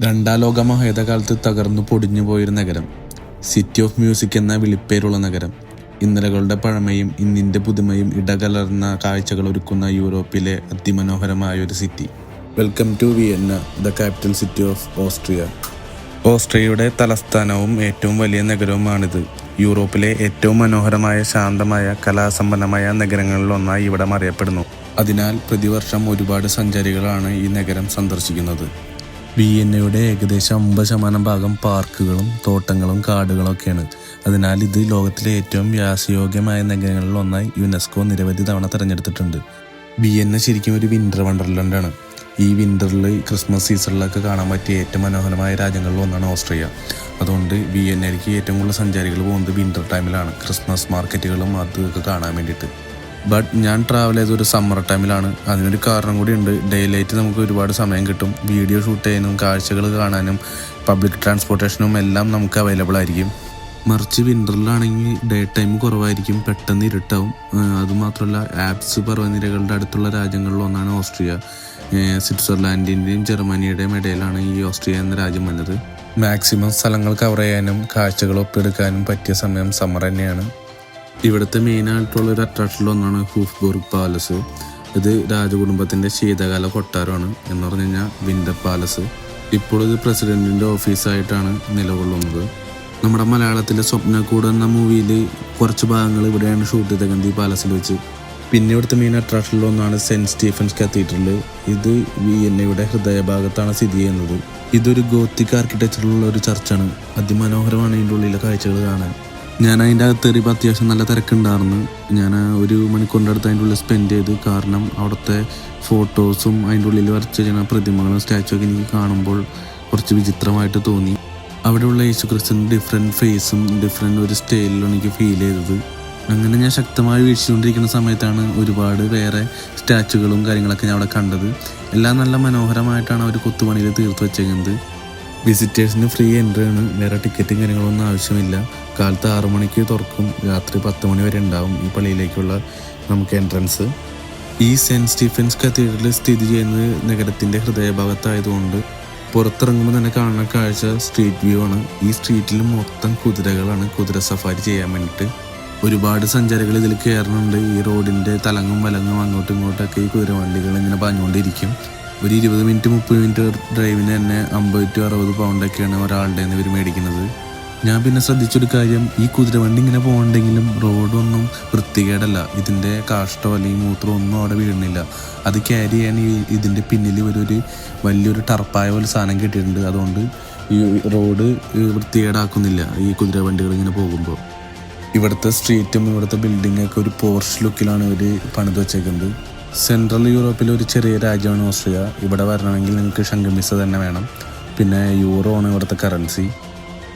രണ്ടാം ലോക മഹേതകാലത്ത് തകർന്നു പൊടിഞ്ഞു പോയൊരു നഗരം. സിറ്റി ഓഫ് മ്യൂസിക് എന്ന വിളിപ്പേരുള്ള നഗരം. ഇന്നലകളുടെ പഴമയും ഇന്നിന്റെ പുതുമയും ഇടകലർന്ന കാഴ്ചകൾ ഒരുക്കുന്ന യൂറോപ്പിലെ അതിമനോഹരമായ ഒരു city welcome to Vienna the capital city of Austria ഓസ്ട്രിയയുടെ തലസ്ഥാനവും ഏറ്റവും വലിയ നഗരവുമാണിത്. യൂറോപ്പിലെ ഏറ്റവും മനോഹരമായ ശാന്തമായ കലാസമ്പന്നമായ നഗരങ്ങളിലൊന്നായി ഇവിടം അറിയപ്പെടുന്നു. അതിനാൽ പ്രതിവർഷം ഒരുപാട് സഞ്ചാരികളാണ് ഈ നഗരം സന്ദർശിക്കുന്നത്. വിയന്നയുടെ ഏകദേശം അമ്പത് ശതമാനം ഭാഗം പാർക്കുകളും തോട്ടങ്ങളും കാടുകളും ഒക്കെയാണ്. അതിനാൽ ഇത് ലോകത്തിലെ ഏറ്റവും വ്യാസയോഗ്യമായ നഗരങ്ങളിൽ ഒന്നായി യുനെസ്കോ നിരവധി തവണ തിരഞ്ഞെടുത്തിട്ടുണ്ട്. വിയന്ന ശരിക്കും ഒരു വിന്റർ ആണ്. ഈ വിന്ററിൽ ക്രിസ്മസ് സീസണിലൊക്കെ കാണാൻ പറ്റിയ ഏറ്റവും മനോഹരമായ രാജ്യങ്ങളിൽ ഒന്നാണ് ഓസ്ട്രിയ. അതുകൊണ്ട് വിയന്നയിലേക്ക് ഏറ്റവും കൂടുതൽ സഞ്ചാരികൾ പോകുന്നത് വിന്റർ ടൈമിലാണ് ക്രിസ്മസ് മാർക്കറ്റുകളും അതൊക്കെ കാണാൻ വേണ്ടിയിട്ട്. ബട്ട് ഞാൻ ട്രാവൽ ചെയ്ത ഒരു സമ്മർ ടൈമിലാണ് അതിനൊരു കാരണം കൂടി ഉണ്ട്. ഡേ ലൈറ്റ് നമുക്ക് ഒരുപാട് സമയം കിട്ടും. വീഡിയോ ഷൂട്ട് ചെയ്യാനും കാഴ്ചകൾ കാണാനും പബ്ലിക് ട്രാൻസ്പോർട്ടേഷനും എല്ലാം നമുക്ക് അവൈലബിൾ ആയിരിക്കും. മറിച്ച് വിന്ററിലാണെങ്കിൽ ഡേ ടൈം കുറവായിരിക്കും. പെട്ടെന്ന് ഇരുട്ടാവും. അതുമാത്രമല്ല ആപ്സ് പർവനിരകളുടെ അടുത്തുള്ള രാജ്യങ്ങളിൽ ഒന്നാണ് ഓസ്ട്രിയ. സ്വിറ്റ്സർലാൻഡിന്റെയും ജർമ്മനിയുടെയും ഇടയിലാണ് ഈ ഓസ്ട്രിയ എന്ന രാജ്യം വന്നത്. മാക്സിമം സ്ഥലങ്ങൾ കവർ ചെയ്യാനും കാഴ്ചകൾ ഒപ്പിയെടുക്കാനും പറ്റിയ സമയം സമ്മർ തന്നെയാണ്. ഇവിടുത്തെ മെയിൻ ആയിട്ടുള്ള ഒരു അട്രാക്ഷനിൽ ഒന്നാണ് ഹൂഫ്ബോർഗ് പാലസ്. ഇത് രാജകുടുംബത്തിന്റെ ശീതകാല കൊട്ടാരമാണ് എന്ന് പറഞ്ഞു കഴിഞ്ഞാൽ വിൻഡർ പാലസ്. ഇപ്പോൾ ഇത് പ്രസിഡന്റിന്റെ ഓഫീസായിട്ടാണ് നിലകൊള്ളുന്നത്. നമ്മുടെ മലയാളത്തിലെ സ്വപ്നക്കൂട് എന്ന മൂവിയിൽ കുറച്ച് ഭാഗങ്ങൾ ഇവിടെയാണ് ഷൂട്ട് ചെയ്ത ഗന്ധി പാലസിൽ വെച്ച്. പിന്നെ ഇവിടുത്തെ മെയിൻ അട്രാക്ഷനിൽ ഒന്നാണ് സെന്റ് സ്റ്റീഫൻസ് കത്തീഡ്രൽ ഇത് വിയന്നയുടെ ഹൃദയഭാഗത്താണ് സ്ഥിതി ചെയ്യുന്നത്. ഇതൊരു ഗോത്തിക് ആർക്കിടെക്ചറിലുള്ള ഒരു ചർച്ചാണ്. അതിമനോഹരമാണ് ഇതിന്റെ ഉള്ളിലെ കാഴ്ചകൾ കാണാൻ. ഞാൻ അതിന്റെ അകത്ത് കയറിയപ്പോൾ അത്യാവശ്യം നല്ല തിരക്കുണ്ടായിരുന്നു. ഞാൻ ഒരു മണിക്കൂറിന്റെ അടുത്ത് അതിന്റെ ഉള്ളിൽ സ്പെൻഡ് ചെയ്തു കാരണം അവിടുത്തെ ഫോട്ടോസും അതിന്റെ ഉള്ളിൽ വരച്ച ചെയ്യുന്ന പ്രതിമകളും സ്റ്റാച്ചു ഒക്കെ എനിക്ക് കാണുമ്പോൾ കുറച്ച് വിചിത്രമായിട്ട് തോന്നി. അവിടെയുള്ള യേശു യേശുക്രിസ്തുവിന്റെ ഡിഫറെന്റ് ഫേസും ഡിഫറെന്റ് ഒരു സ്റ്റൈലിലും എനിക്ക് ഫീൽ ചെയ്തത്. അങ്ങനെ ഞാൻ ശക്തമായി വീക്ഷിച്ചുകൊണ്ടിരിക്കുന്ന സമയത്താണ് ഒരുപാട് വേറെ സ്റ്റാച്ചുകളും കാര്യങ്ങളൊക്കെ ഞാൻ അവിടെ കണ്ടത്. എല്ലാം നല്ല മനോഹരമായിട്ടാണ് അവർ കൊത്തുപണിയിൽ തീർത്ത് വെച്ചേക്കുന്നത്. വിസിറ്റേഴ്സിന് ഫ്രീ എൻട്രി ആണ്. വേറെ ടിക്കറ്റും കാര്യങ്ങളൊന്നും ആവശ്യമില്ല. കാലത്ത് ആറു മണിക്ക് തുറക്കും. രാത്രി പത്ത് മണി വരെ ഉണ്ടാവും ഈ പള്ളിയിലേക്കുള്ള നമുക്ക് എൻട്രൻസ് ഈ സെന്റ് സ്റ്റീഫൻസ് കത്തീഡ്രൽ സ്ഥിതി ചെയ്യുന്നത് നഗരത്തിന്റെ ഹൃദയഭാഗത്തായതുകൊണ്ട് പുറത്തിറങ്ങുമ്പോൾ തന്നെ കാണുന്ന കാഴ്ച സ്ട്രീറ്റ് വ്യൂ ആണ്. ഈ സ്ട്രീറ്റിൽ മൊത്തം കുതിരകളാണ് കുതിര സഫാരി ചെയ്യാൻ വേണ്ടിയിട്ട് ഒരുപാട് സഞ്ചാരികൾ ഇതിൽ കയറുന്നുണ്ട്. ഈ റോഡിന്റെ തലങ്ങും വലങ്ങും അങ്ങോട്ടും ഇങ്ങോട്ടൊക്കെ ഈ കുതിരവണ്ടികൾ ഇങ്ങനെ പാഞ്ഞുകൊണ്ടിരിക്കും. ഒരു ഇരുപത് മിനിറ്റ് മുപ്പത് മിനിറ്റ് ഡ്രൈവിന് തന്നെ അമ്പത് ടു അറുപത് പൗണ്ടൊക്കെയാണ് ഒരാളുടെ ഇവർ മേടിക്കുന്നത്. ഞാൻ പിന്നെ ശ്രദ്ധിച്ചൊരു കാര്യം ഈ കുതിരവണ്ടി ഇങ്ങനെ പോകണ്ടെങ്കിലും റോഡൊന്നും വൃത്തികേടല്ല. ഇതിന്റെ കാഷ്ടോ അല്ലെങ്കിൽ മൂത്രമോ ഒന്നും അവിടെ വീഴുന്നില്ല. അത് ക്യാരി ചെയ്യാൻ ഈ ഇതിന്റെ പിന്നിൽ ഒരു വലിയൊരു ടർപ്പായ പോലെ സാധനം കിട്ടിയിട്ടുണ്ട്. അതുകൊണ്ട് ഈ റോഡ് വൃത്തികേടാക്കുന്നില്ല ഈ കുതിരവണ്ടികൾ ഇങ്ങനെ പോകുമ്പോൾ ഇവിടുത്തെ സ്ട്രീറ്റും ഇവിടുത്തെ ബിൽഡിങ്ങൊക്കെ ഒരു പോർഷ് ലുക്കിലാണ് ഇവർ പണിത് വെച്ചേക്കുന്നത്. സെൻട്രൽ യൂറോപ്പിലെ ഒരു ചെറിയ രാജ്യമാണ് ഓസ്ട്രിയ. ഇവിടെ വരണമെങ്കിൽ നിങ്ങൾക്ക് ശംഖമിസ തന്നെ വേണം. പിന്നെ യൂറോ ആണ് ഇവിടുത്തെ കറൻസി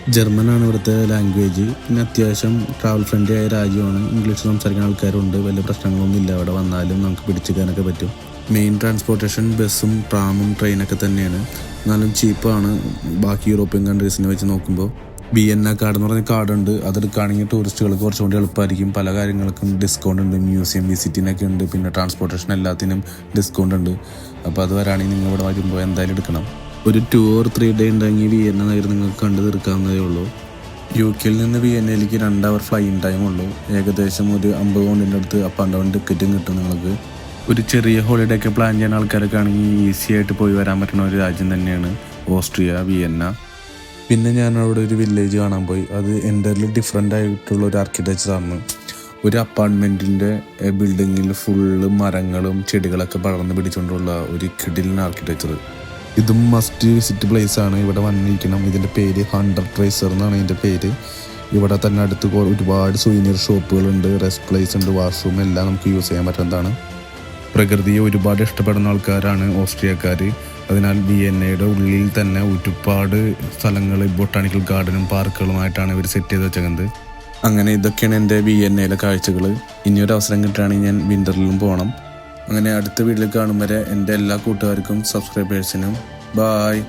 ജർമ്മനാണ് ഇവിടുത്തെ ലാംഗ്വേജ് പിന്നെ അത്യാവശ്യം ട്രാവൽ ഫ്രണ്ട്ലി ആയ രാജ്യമാണ്. ഇംഗ്ലീഷ് സംസാരിക്കുന്ന ആൾക്കാരുണ്ട്. വലിയ പ്രശ്നങ്ങളൊന്നും ഇല്ല. അവിടെ വന്നാലും നമുക്ക് പിടിച്ചെടുക്കാനൊക്കെ പറ്റും. മെയിൻ ട്രാൻസ്പോർട്ടേഷൻ ബസ്സും ട്രാമും ട്രെയിനൊക്കെ തന്നെയാണ്. എന്നാലും ചീപ്പാണ് ബാക്കി യൂറോപ്യൻ കൺട്രീസിനെ വെച്ച് നോക്കുമ്പോൾ ബി എൻ എ കാർഡ് എന്ന് പറഞ്ഞ കാർഡുണ്ട് അതെടുക്കുകയാണെങ്കിൽ ടൂറിസ്റ്റുകൾക്ക് കുറച്ചുകൂടി എളുപ്പമായിരിക്കും. പല കാര്യങ്ങൾക്കും ഡിസ്കൗണ്ട് ഉണ്ട്. മ്യൂസിയം വിസിറ്റിനൊക്കെ ഉണ്ട്. പിന്നെ ട്രാൻസ്പോർട്ടേഷൻ എല്ലാത്തിനും ഡിസ്കൗണ്ട് ഉണ്ട്. അപ്പോൾ അത് വരാണെങ്കിൽ നിങ്ങൾ ഇവിടെ വരുമ്പോൾ എന്തായാലും എടുക്കണം. ഒരു ടു ഓർ ത്രീ ഡേ ഉണ്ടെങ്കിൽ വി എൻ നഗരം നിങ്ങൾക്ക് കണ്ടു തീർക്കാവുന്നതേ ഉള്ളൂ. യു കെയിൽ നിന്ന് വി എൻ എയിലേക്ക് രണ്ട് അവർ ഫ്ലൈയിങ് ടൈം ഉള്ളൂ. ഏകദേശം ഒരു അമ്പത് പൗണ്ടിന്റെ അടുത്ത് അപ്പ് ആൻഡ് ഡൗൺ ടിക്കറ്റും കിട്ടും നിങ്ങൾക്ക്. ഒരു ചെറിയ ഹോളിഡേ ഒക്കെ പ്ലാൻ ചെയ്യുന്ന ആൾക്കാരൊക്കെ ആണെങ്കിൽ ഈസി ആയിട്ട് പോയി വരാൻ പറ്റുന്ന ഒരു രാജ്യം തന്നെയാണ് ഓസ്ട്രിയ വിയന്ന പിന്നെ ഞാൻ അവിടെ ഒരു വില്ലേജ് കാണാൻ പോയി. അത് എന്റർലി ഡിഫറെന്റ് ആയിട്ടുള്ള ഒരു ആർക്കിടെക്ചറാണ് ഒരു അപ്പാർട്ട്മെന്റിന്റെ ബിൽഡിങ്ങിൽ ഫുള്ള് മരങ്ങളും ചെടികളൊക്കെ പടർന്ന് പിടിച്ചുകൊണ്ടുള്ള ഒരു കിഡിലിൻ ആർക്കിടെക്ചർ ഇതും മസ്റ്റ് വിസിറ്റ് പ്ലേസ് ആണ്. ഇവിടെ വന്നിരിക്കണം. ഇതിന്റെ പേര് ഹണ്ടർ ട്രേസർ എന്നാണ് ഇതിന്റെ പേര്. ഇവിടെ തന്നെ അടുത്ത് ഒരുപാട് സുവീനിയർ ഷോപ്പുകളുണ്ട് റെസ്റ്റ് പ്ലേസ് ഉണ്ട്. വാഷ്റൂം എല്ലാം നമുക്ക് യൂസ് ചെയ്യാൻ പറ്റുന്നതാണ്. പ്രകൃതിയെ ഒരുപാട് ഇഷ്ടപ്പെടുന്ന ആൾക്കാരാണ് ഓസ്ട്രിയക്കാർ അതിനാൽ എയുടെ ഉള്ളിൽ തന്നെ ഒരുപാട് സ്ഥലങ്ങൾ ബൊട്ടാണിക്കൽ ഗാർഡനും പാർക്കുകളുമായിട്ടാണ് ഇവർ സെറ്റ് ചെയ്ത് വെച്ചേക്കുന്നത്. അങ്ങനെ ഇതൊക്കെയാണ് എന്റെ എയിലെ കാഴ്ചകൾ ഇനിയൊരു അവസരം കിട്ടുകയാണെങ്കിൽ ഞാൻ വിന്ററിലും പോകണം. അങ്ങനെ അടുത്ത വീട്ടിൽ കാണും വരെ എന്റെ എല്ലാ കൂട്ടുകാർക്കും സബ്സ്ക്രൈബേഴ്സിനും. ബായ്.